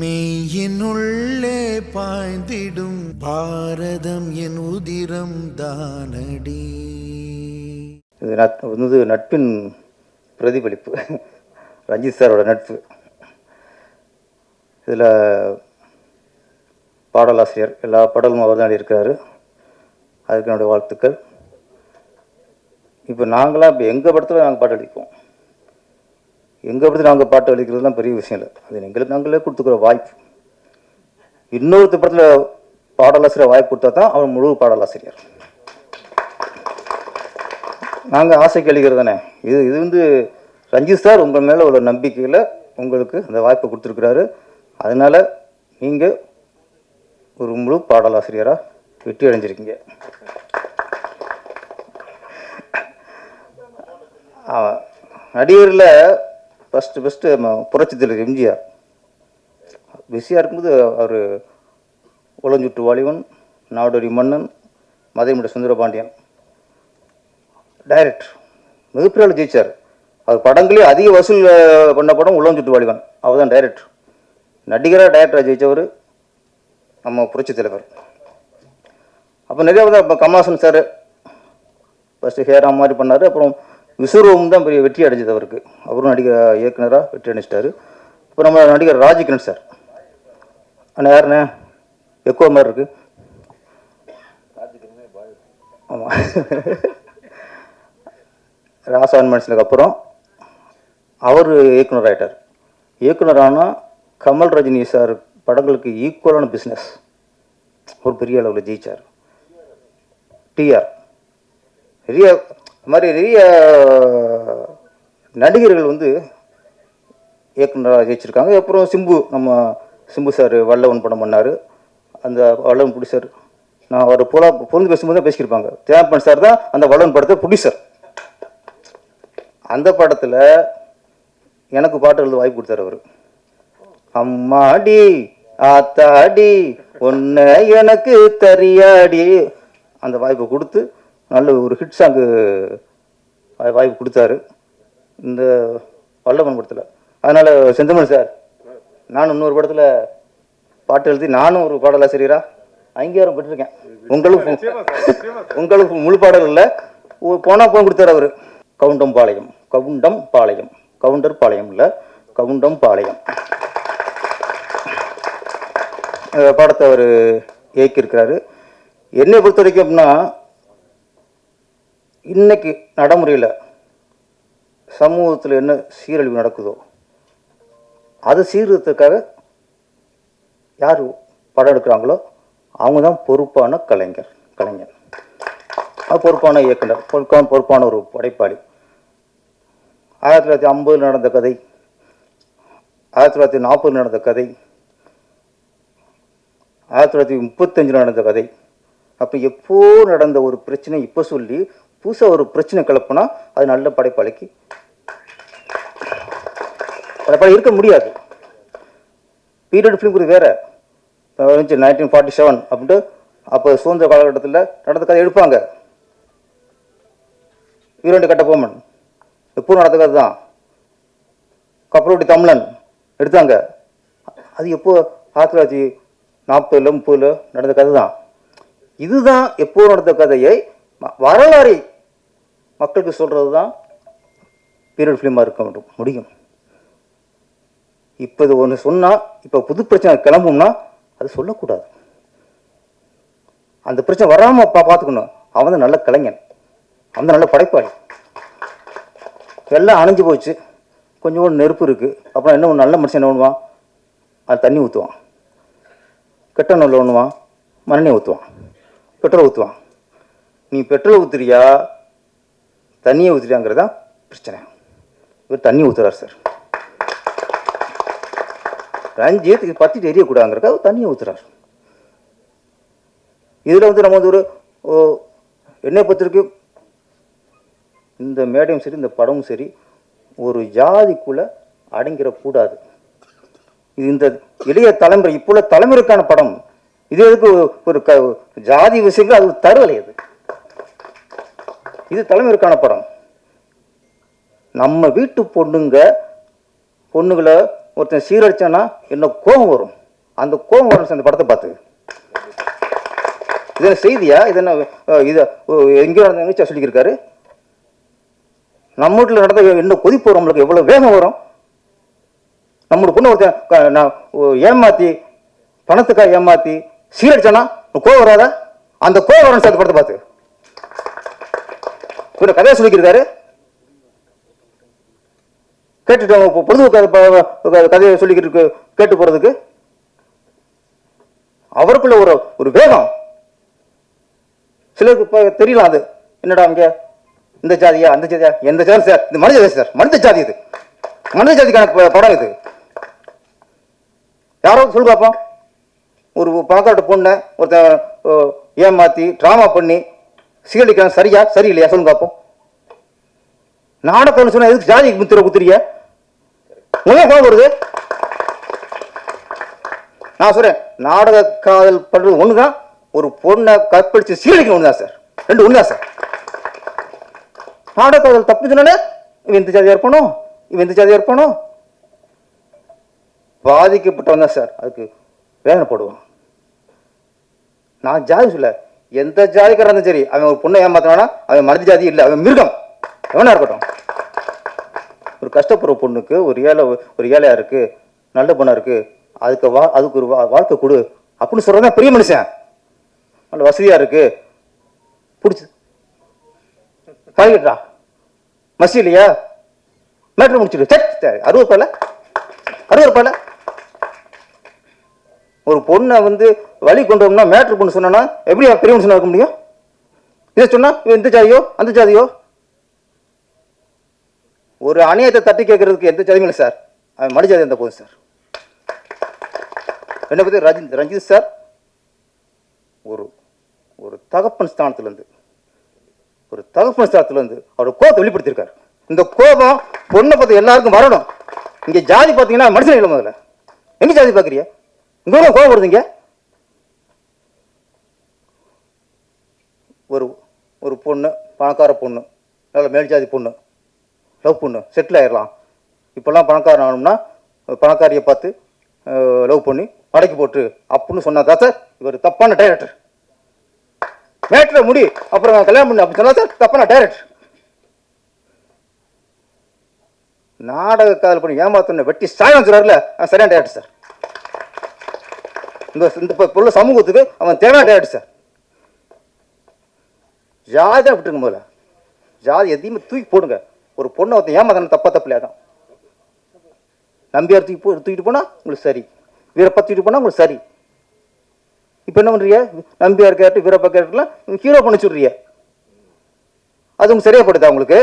மெய்யினுள்ளே பாய்ந்திடும் பாரதம் என் உதிரம் தானடி. இது நட் வந்து நட்பின் பிரதிபலிப்பு. ரஞ்சித் சாரோட நட்பு. இதில் பாடலாசிரியர் எல்லா பாடலும் அவர் தான் இருக்கிறாரு அதுக்கு என்னுடைய வாழ்த்துக்கள். இப்போ நாங்களாம் இப்போ எங்கள் படத்தில் நாங்கள் பாட்டு அடிப்போம் எங்கள் படத்தில் நாங்கள் பாட்டு அளிக்கிறதுலாம் பெரிய விஷயம் இல்லை. அது எங்களுக்கு நாங்களே கொடுத்துக்கிற வாய்ப்பு. இன்னொருத்த படத்தில் பாடலாசிரியர் வாய்ப்பு கொடுத்தா தான் அவர் முழு பாடலாசிரியர். நாங்கள் ஆசை கழிக்கிறது தானே. இது இது வந்து ரஞ்சித் சார் உங்கள் மேலே உள்ள நம்பிக்கையில் உங்களுக்கு அந்த வாய்ப்பை கொடுத்துருக்குறாரு. அதனால் நீங்கள் ஒரு முழு பாடலாசிரியராக வெற்றி அடைஞ்சிருக்கீங்க. நடிகரில் ஃபஸ்ட்டு ஃபஸ்ட்டு புரட்சி தலைவர் எம்ஜிஆர். பிஸியாக இருக்கும்போது அவர் உளஞ்சுட்டு வாலிபன் நாடோடி மன்னன் மதைமுட சுந்தரபாண்டியன். டைரக்டர் மிகப்பெரிய ஜெயிச்சார். அவர் படங்களே அதிக வசூல் பண்ண படம் உளஞ்சுட்டு வாலிபன். அவர் தான் டைரக்டர் நடிகராக டைரக்டராக ஜெயிச்சவர் நம்ம புரட்சி தலைவர். அப்போ நிறையா இப்போ கமலாசன் சார் ஃபஸ்ட்டு ஹேரா மாதிரி பண்ணார். அப்புறம் விஸ்வரூபம் தான் பெரிய வெற்றி அடைஞ்சது அவருக்கு. அவரும் நடிகர் இயக்குனராக வெற்றி அடைச்சிட்டாரு இப்போ நம்ம நடிகர் ராஜகிரண் சார். அண்ணா யாருண்ணே? எக்கோ மாதிரி இருக்கு. ஆமாம் ராசான் மனுஷனுக்கு அப்புறம் அவர் இயக்குனர் ஆகிட்டார் இயக்குனர் ஆனால் கமல் ரஜினி சார் படங்களுக்கு ஈக்குவலான பிஸ்னஸ் ஒரு பெரிய அளவில் ஜெயித்தார் டிஆர் பெரிய இந்த மாதிரி நிறைய நடிகர்கள் வந்து இயக்குனராக ஜெயிச்சிருக்காங்க. அப்புறம் சிம்பு நம்ம சிம்பு சார் வல்லவன் படம் பண்ணார். அந்த வல்லவன் ப்ரொடியூசர் நான் அவர் புலா பொருந்து பேசும்போது தான் பேசியிருப்பாங்க தேவப்பன் சார் தான் அந்த வல்லவன் படத்தை ப்ரொடியூசர் அந்த படத்தில் எனக்கு பாட்டு எழுத வாய்ப்பு கொடுத்தாரு அவர். அம்மாடி ஆத்தாடி ஒன்று எனக்கு தரியாடி அந்த வாய்ப்பை கொடுத்து நல்ல ஒரு ஹிட் சாங்கு வாய்ப்பு கொடுத்தாரு. இந்த வல்லவன் படத்தில். அதனால் செந்தமிழ் சார் நானும் இன்னொரு படத்தில் பாட்டு எழுதி நானும் ஒரு பாடலாசிரியரா அங்கீகாரம் பெற்றிருக்கேன் உங்களுக்கு உங்களுக்கு முழு பாடல் இல்லை. போனால் போன் கொடுத்தாரு அவர். கவுண்டம் பாளையம் கவுண்டம் பாளையம் கவுண்டர் பாளையம் இல்லை கவுண்டம் பாளையம். படத்தை அவர் இயக்கியிருக்கிறாரு. என்னை பொறுத்த வரைக்கும் அப்படின்னா இன்னைக்கு நடைமுறையில் சமூகத்தில் என்ன சீரழிவு நடக்குதோ அது சீர்திருத்தத்துக்காக யார் படம் எடுக்கிறாங்களோ அவங்க தான் பொறுப்பான கலைஞர் கலைஞர். அது பொறுப்பான இயக்குனர் பொறுப்பான பொறுப்பான ஒரு படைப்பாளி. ஆயிரத்தி தொள்ளாயிரத்தி ஐம்பதில் நடந்த கதை ஆயிரத்தி தொள்ளாயிரத்தி நாற்பதில் நடந்த கதை ஆயிரத்தி தொள்ளாயிரத்தி முப்பத்தஞ்சில் நடந்த கதை அப்போ எப்போ நடந்த ஒரு பிரச்சனை இப்போ சொல்லி புதுசாக ஒரு பிரச்சனை கிளப்புனா அது நல்ல படைப்பாளிக்கு படைப்பாளி இருக்க முடியாது. பீரியட் ஃபிலிம் வேற இருந்துச்சு நைன்டீன் ஃபார்ட்டி செவன் அப்படின்ட்டு அப்போ சுதந்திர காலகட்டத்தில் நடந்த கதை எடுப்பாங்க. வீரண்டு கட்டபொம்மன். எப்போ நடந்த கதை தான். கப்பலோட்டி தமிழன் எடுத்தாங்க. அது எப்போ ஆயிரத்தி தொள்ளாயிரத்தி நாற்பதுல முப்பதுல நடந்த கதை தான். இதுதான் எப்போ நடந்த கதையை ம- வரலாறை மக்களுக்கு சொல்கிறது தான் பீரியட் ஃபிலிமாக இருக்க முடியும் முடியும். இப்போ இது ஒன்று சொன்னால் இப்போ புது பிரச்சனை கிளம்பும்னா அது சொல்லக்கூடாது. அந்த பிரச்சனை வராமல் பா பார்த்துக்கணும். அவன் தான் நல்ல கலைஞன். அவன் தான் நல்ல படைப்பாளி. எல்லாம் அணைஞ்சு போச்சு. கொஞ்சம் நெருப்பு இருக்குது அப்புறம் என்ன நல்ல மனுஷன் என்ன பண்ணுவான்? அது தண்ணி ஊற்றுவான் கெட்ட நல்ல ஒன்றுவான் மண்ணெண்ணெய் ஊற்றுவான் பெட்ரோல் ஊற்றுவான் நீ பெட்ரோல் ஊற்றுறியா தண்ணியை ஊற்றுறியாங்கிறது தான் பிரச்சனை. இவர் தண்ணி ஊற்றுறாரு சார். ரஞ்சித் இது பத்திட்டு எரியக்கூடாதுங்கிறக்க அவர் தண்ணியை ஊற்றுறாரு இதில் வந்து நம்ம வந்து ஒரு ஓ, என்னை பொறுத்திருக்கு இந்த மேடையும் சரி இந்த படமும் சரி ஒரு ஜாதிக்குள்ளே அடங்கிடக்கூடாது இது இந்த இளைய தலைமுறை இப்போ உள்ள தலைமுறைக்கான படம். இது எதுக்கு ஒரு க ஜாதி விஷயங்கள் அது ஒரு தருவலை அது. இது தலைமுறைக்கான படம். நம்ம வீட்டு பொண்ணுங்க பொண்ணுகளை ஒருத்தன் சீரடிச்சான்னா என்ன கோபம் வரும்? அந்த கோபம் வரும் சார் இந்த படத்தை பார்த்து. இது என்ன செய்தியா? இது என்ன இது எங்கேயோ நடந்த நிகழ்ச்சியாக சொல்லியிருக்காரு. நம்ம வீட்டில் நடந்த என்ன கொதிப்பு வரும் நம்மளுக்கு? எவ்வளோ வேகம் வரும்? நம்மளோட பொண்ணு ஒருத்தன் ஏமாற்றி ஏமாத்தி பணத்துக்காக ஏமாத்தி சீரடிச்சானா கோவம் வராதா? அந்த கோவம் வரும் சார் இந்த படத்தை பார்த்து. இவர் கதையை சொல்லிக்கிறாரு கேட்டுட்டு பொழுது கதையை சொல்லிக்கிட்டு கேட்டு போறதுக்கு. அவருக்குள்ள ஒரு ஒரு வேகம். சிலருக்கு இப்போ தெரியலாம் அது. என்னடா இங்க இந்த ஜாதியா அந்த ஜாதியா எந்த ஜாதி சார்? இது மனித ஜாதி சார். மனித ஜாதி இது. மனித ஜாதிக்கான படம் இது. யாரோ சொல்லு பார்ப்போம் ஒரு பணக்காட்ட பொண்ணை ஒருத்தன் ஏமாத்தி ட்ராமா பண்ணி சீரழிக்கிறான் சரியா சரி இல்லையா சொல்லுங்க பார்ப்போம் நாடகம்னு சொன்னா எதுக்கு ஜாதி முத்திர குத்துறிய முதல்ல கோபம் வருது? நான் சொல்றேன் நாடக காதல் பண்றது ஒண்ணுதான் ஒரு பொண்ணை கற்பழிச்சு சீரழிக்கணும் ஒண்ணுதான் சார். ரெண்டு ஒண்ணுதான் சார். நாடக காதல் தப்பு சொன்னே இவன் இந்த ஜாதியா இருப்பானோ? இவன் இந்த ஜாதியா இருப்பானோ? பாதிக்கப்பட்டவன் தான் சார். அதுக்கு வேதனைப்படுவான் நான் ஜாதி சொல்ல எந்த ஜாதிக்காரன் இருந்தாலும் சரி அவன் ஒரு பொண்ணை ஏமாத்தினானா அவன் மனித ஜாதி இல்லை அவன் மிருகம். எவனா இருக்கட்டும். ஒரு கஷ்டப்படுற பொண்ணுக்கு ஒரு ஏழை ஒரு ஏழையா இருக்கு நல்ல பொண்ணா இருக்கு அதுக்கு வா அதுக்கு ஒரு வா- வாழ்க்கை கொடு அப்படின்னு சொல்றதான் பெரிய மனுஷன். நல்ல வசதியா இருக்கு. பிடிச்சி. காய்கட்டா மசி இல்லையா? மேட்ரு முடிச்சிடு. சட் அறுபது ரூபாயில அறுபது ரூபாயில ஒரு பொண்ணை வந்து வழி கொண்டு வரணும்னா மேட்ரு பொண்ணு சொன்னா எப்படி பெரிய மனுஷனா இருக்க முடியும்? இதை சொன்னா இந்த ஜாதியோ அந்த ஜாதியோ? ஒரு அநியாயத்தை தட்டி கேட்கறதுக்கு எந்த ஜாதியும் இல்லை சார் அவன் மனு ஜாதி அந்த போதும் சார் என்னை பற்றி ரஞ்சித் ரஞ்சித் சார் ஒரு ஒரு தகப்பன் ஸ்தானத்துலேருந்து ஒரு தகப்பன் ஸ்தானத்துலேருந்து அவர் கோபத்தை வெளிப்படுத்தியிருக்காரு. இந்த கோபம் பொண்ணை பார்த்து எல்லாருக்கும் வரணும். இங்கே ஜாதி பார்த்தீங்கன்னா மனுஷன் இல்லை முதல்ல. எங்க ஜாதி பார்க்குறிய இங்கே ஒரு வருதுங்க ஒரு ஒரு பொண்ணு பணக்கார பொண்ணு நல்ல மேல்ஜாதி பொண்ணு லவ் பண்ணு செட்டில் ஆயிடலாம் இப்போல்லாம் பணக்காரன் ஆகணும்னா பணக்காரியை பார்த்து லவ் பண்ணி மடக்கி போட்டு அப்படின்னு சொன்னா தான் சார் இவர் தப்பான டைரக்டர் மேட்ல முடி அப்புறம் கல்யாணம் பண்ணு அப்படி சொன்னா சார் தப்பான டைரக்டர் நாடக காதல் பண்ணி ஏமாத்தன வெட்டி சாயம் சொல்றாருல சரியான டைரக்டர் சார். இந்த இந்த பொருள் உள்ள சமூகத்துக்கு அவன் தேவையான சார் ஜாதி விட்டுருங்க முதல்ல. ஜாதி எதையுமே தூக்கி போடுங்க. ஒரு பொண்ணை ஒருத்தன் ஏமாத்தான தப்பா தப்பில்லையா தான் நம்பியார் தூக்கி போ தூக்கிட்டு போனால் உங்களுக்கு சரி. வீரப்பா தூக்கிட்டு போனால் உங்களுக்கு சரி. இப்போ என்ன பண்ணுறிய நம்பியார் கேரக்டர் வீரப்பா கேரக்டர்லாம் ஹீரோ பண்ணி சொல்றீங்க அது உங்களுக்கு சரியாக படுதா உங்களுக்கு?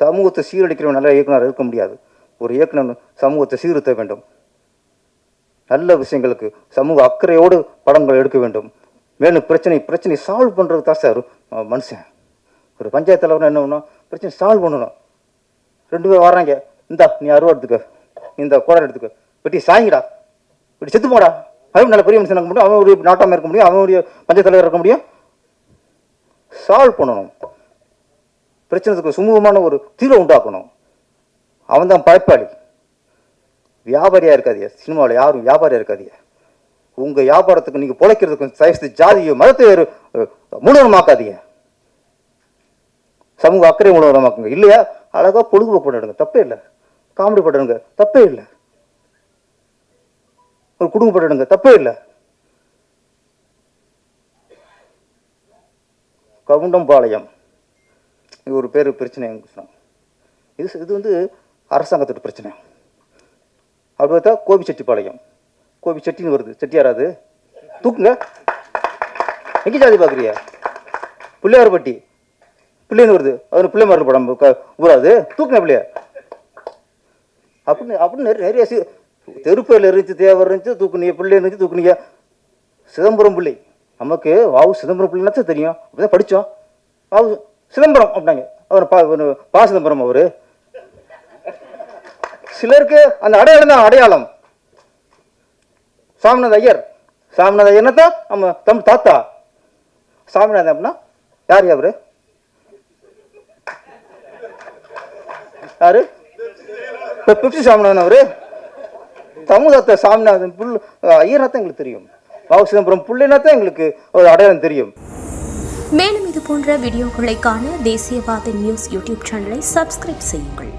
சமூகத்தை சீரடிக்கிறவன் நல்ல இயக்குனர் இருக்க முடியாது. ஒரு இயக்குனர் சமூகத்தை சீர்திருத்த வேண்டும். நல்ல விஷயங்களுக்கு சமூக அக்கறையோடு படங்கள் எடுக்க வேண்டும். மேலும் பிரச்சனை பிரச்சனை சால்வ் பண்ணுறது தான் சார் மனுஷன். ஒரு பஞ்சாயத்து தலைவர் என்ன பண்ணணும் பிரச்சனை சால்வ் பண்ணணும். ரெண்டு பேர் வர்றாங்க. இந்தா நீ அருவா எடுத்துக்க. இந்த குடம் எடுத்துக்க. வெட்டி சாய்ங்கடா இப்படி செத்து போடா. அவன் நல்ல பெரிய மனுஷன் இருக்க முடியும். அவனுடைய நாட்டாமல் இருக்க முடியும். அவனுடைய பஞ்சாயத்து தலைவர் இருக்க முடியும். சால்வ் பண்ணணும். பிரச்சனைக்கு சுமூகமான ஒரு தீர்வை உண்டாக்கணும். அவன் தான் பழப்பாளி வியாபாரியா இருக்காதீங்க. சினிமாவில் யாரும் வியாபாரியா இருக்காதியா உங்க வியாபாரத்துக்கு நீங்க பிழைக்கிறதுக்கு சைஸ் ஜாதியோ மதத்தை வேறு சமூக அக்கறை மூலமாக்குங்க இல்லையா? அழகா பொழுதுபோக்கு பண்ணிடுங்க. தப்பே இல்லை. காமெடி பண்ணிடுங்க. தப்பே இல்லை. ஒரு குடும்ப பண்ணிடுங்க. தப்பே இல்லை. கவுண்டம்பாளையம். இது ஒரு பேர் பிரச்சனை சொன்னாங்க. இது இது வந்து அரசாங்கத்தோட பிரச்சனை. அப்படி பார்த்தா கோபி செட்டிப்பாளையம் கோபி செட்டின்னு வருது. செட்டியாராது தூக்குங்க. எங்கே ஜாதி பார்க்குறியா பிள்ளையார்பட்டி. பிள்ளைன்னு வருது. அது மாறு படம். ஊராது தூக்குங்க பிள்ளையா. அப்படின்னு அப்படின்னு நிறைய நிறைய இருந்துச்சு தேவர் இருந்துச்சு தூக்குனிய பிள்ளை இருந்துச்சு தூக்குனியா சிதம்பரம் பிள்ளை. நமக்கு வாவு சிதம்பரம் பிள்ளைனாச்சும் தெரியும். அப்படிதான் படித்தோம் வாவு சிதம்பரம் அப்படின்னாங்க. அவர் பா பா சிதம்பரம் அவரு. சிலருக்கு அந்த அடையாளம் தான் அடையாளம். சாமிநாத ஐயர். சாமிநாத ஐயர்னா தான் நம்ம தம் தாத்தா. சாமிநாதன் அப்படின்னா யார் அவரு? யாரு? இப்போ பிப்சி சாமிநாதன் அவர். தமிழகத்தை சாமிநாதன் புல் ஐயர்னா தான் எங்களுக்கு தெரியும். வாவு சிதம்பரம் புள்ளினா தான் எங்களுக்கு ஒரு அடையாளம் தெரியும். மேலும் இது போன்ற வீடியோக்களை காண தேசியவாத நியூஸ் யூடியூப் சேனலை சப்ஸ்கிரைப் செய்யுங்கள்.